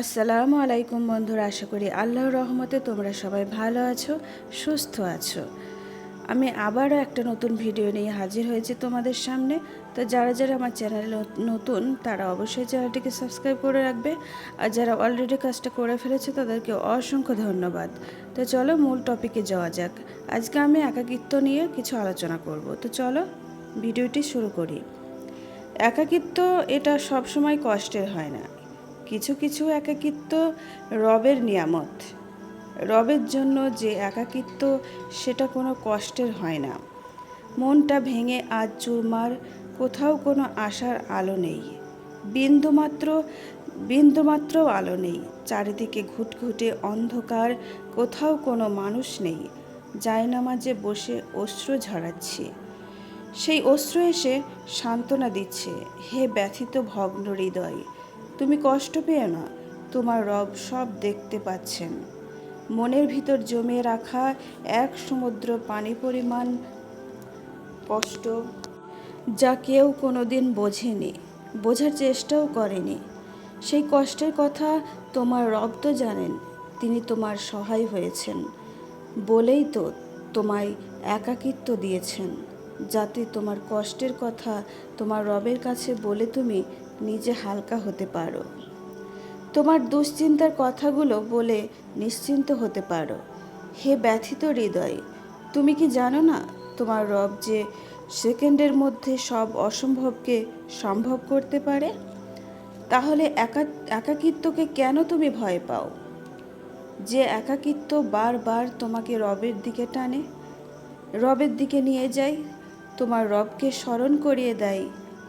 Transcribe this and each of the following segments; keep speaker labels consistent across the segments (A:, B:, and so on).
A: আসসালামু আলাইকুম বন্ধুরা, আশা করি আল্লাহর রহমতে তোমরা সবাই ভালো আছো, সুস্থ আছো। আমি আবারও একটা নতুন ভিডিও নিয়ে হাজির হয়েছি তোমাদের সামনে। তো যারা যারা আমার চ্যানেলে নতুন, তারা অবশ্যই চ্যানেলটিকে সাবস্ক্রাইব করে রাখবে। আর যারা অলরেডি কাজটা করে ফেলেছে, তাদেরকে অসংখ্য ধন্যবাদ। তো চলো মূল টপিকে যাওয়া যাক। আজকে আমি একাকিত্ব নিয়ে কিছু আলোচনা করব। তো চলো ভিডিওটি শুরু করি। একাকিত্ব এটা সবসময় কষ্টের হয় না। কিছু কিছু একাকিত্ব রবের নিয়ামত। রবের জন্য যে একাকিত্ব, সেটা কোনো কষ্টের হয় না। মনটা ভেঙে আজ চুরমার, কোথাও কোনো আশার আলো নেই। বিন্দুমাত্র বিন্দুমাত্র আলো নেই। চারিদিকে ঘুটঘুটে অন্ধকার, কোথাও কোনো মানুষ নেই। জায়নামাজে বসে অশ্রু ঝরাচ্ছে। সেই অস্ত্র এসে সান্ত্বনা দিচ্ছে। হে ব্যথিত ভগ্ন হৃদয় তুমি কষ্ট পেও না, তোমার রব সব দেখতে পাচ্ছেন। মনের ভিতর জমে রাখা এক সমুদ্র পানি পরিমাণ কষ্ট যা কেউ কোনো দিন বোঝেনি, বোঝার চেষ্টাও করেনি। সেই কষ্টের কথা তোমার রব তো জানেন, তিনি তোমার সহায় হয়েছেন, বলেই তো তোমায় একাকিত্ব দিয়েছেন। যাতে তোমার কষ্টের কথা তোমার রবের কাছে বলে তুমি নিজে হালকা হতে পারো। তোমার দুশ্চিন্তার কথাগুলো বলে নিশ্চিন্ত হতে পারো। হে ব্যথিত হৃদয়, তুমি কি জানো না তোমার রব যে সেকেন্ডের মধ্যে সব অসম্ভবকে সম্ভব করতে পারে? তাহলে একা, একাকিত্বকে কেন তুমি ভয় পাও? যে একাকিত্ব বারবার তোমাকে রবের দিকে টানে, রবের দিকে নিয়ে যায় তোমার রবকে স্মরণ করিয়ে দেয়।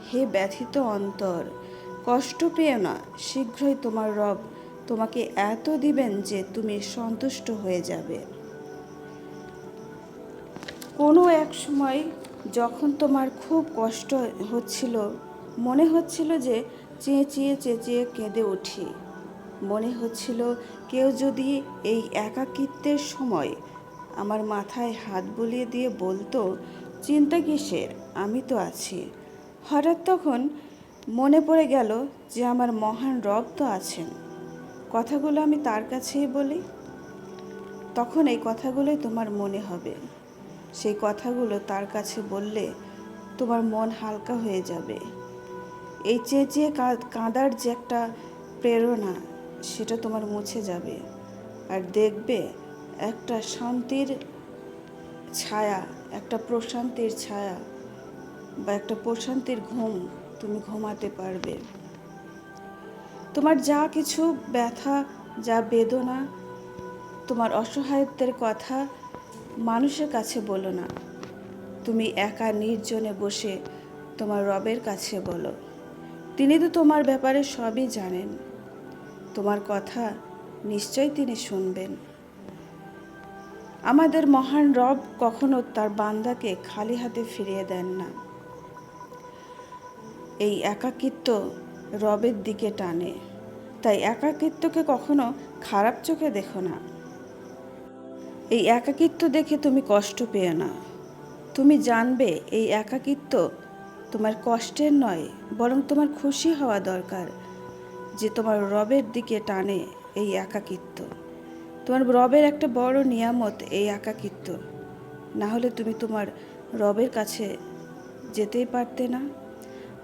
A: হে ব্যথিত অন্তর, কষ্ট পেও না, শীঘ্রই তোমার রব তোমাকে এত দিবেন যে তুমি সন্তুষ্ট হয়ে যাবে। কোনো এক সময় যখন তোমার খুব কষ্ট হচ্ছিল, মনে হচ্ছিল যে চেঁচিয়ে চেঁচিয়ে কেঁদে উঠি। মনে হচ্ছিল কেউ যদি এই একাকিত্বের সময় আমার মাথায় হাত বুলিয়ে দিয়ে বলতো চিন্তা কিসের? আমি তো আছি। হঠাৎ তখন মনে পড়ে গেল যে আমার মহান রব তো আছেন। কথাগুলো আমি তার কাছেই বলি। তখন এই কথাগুলোই তোমার মনে হবে। সেই কথাগুলো তার কাছে বললে তোমার মন হালকা হয়ে যাবে। এই চেঁচিয়ে কাঁদার যে একটা প্রেরণা, সেটা তোমার মুছে যাবে। আর দেখবে একটা শান্তির ছায়া, একটা প্রশান্তির ছায়া বা একটা প্রশান্তির ঘুম তুমি ঘুমাতে পারবে। তোমার যা কিছু ব্যথা, যা বেদনা, তোমার অসহায়ত্বের কথা মানুষের কাছে বলো না। তুমি একা নির্জনে বসে তোমার রবের কাছে বলো। তিনি তো তোমার ব্যাপারে সবই জানেন। তোমার কথা নিশ্চয়ই তিনি শুনবেন। আমাদের মহান রব কখনো তার বান্দাকে খালি হাতে ফিরিয়ে দেন না। এই একাকিত্ব রবের দিকে টানে। তাই একাকিত্বকে কখনো খারাপ চোখে দেখো না। এই একাকিত্ব দেখে তুমি কষ্ট পেও না। তুমি জানবে এই একাকিত্ব তোমার কষ্টের নয়, বরং তোমার খুশি হওয়া দরকার যে তোমার রবের দিকে টানে এই একাকিত্ব। তোমার রবের একটা বড় নিয়ামত এই একাকিত্ব। না হলে তুমি তোমার রবের কাছে যেতেই পারতে না,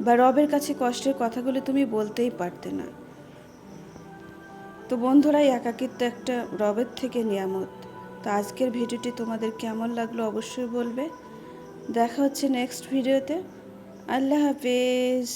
A: বা রবের কাছে কষ্টের কথাগুলো তুমি বলতেই পারতে না। তো বন্ধুরা, এই একাকিত্ব একটা রবের থেকে নিয়ামত। তো আজকের ভিডিওটি তোমাদের কেমন লাগল অবশ্যই বলবে। দেখা হচ্ছে নেক্সট ভিডিওতে আল্লাহ হাফেজ।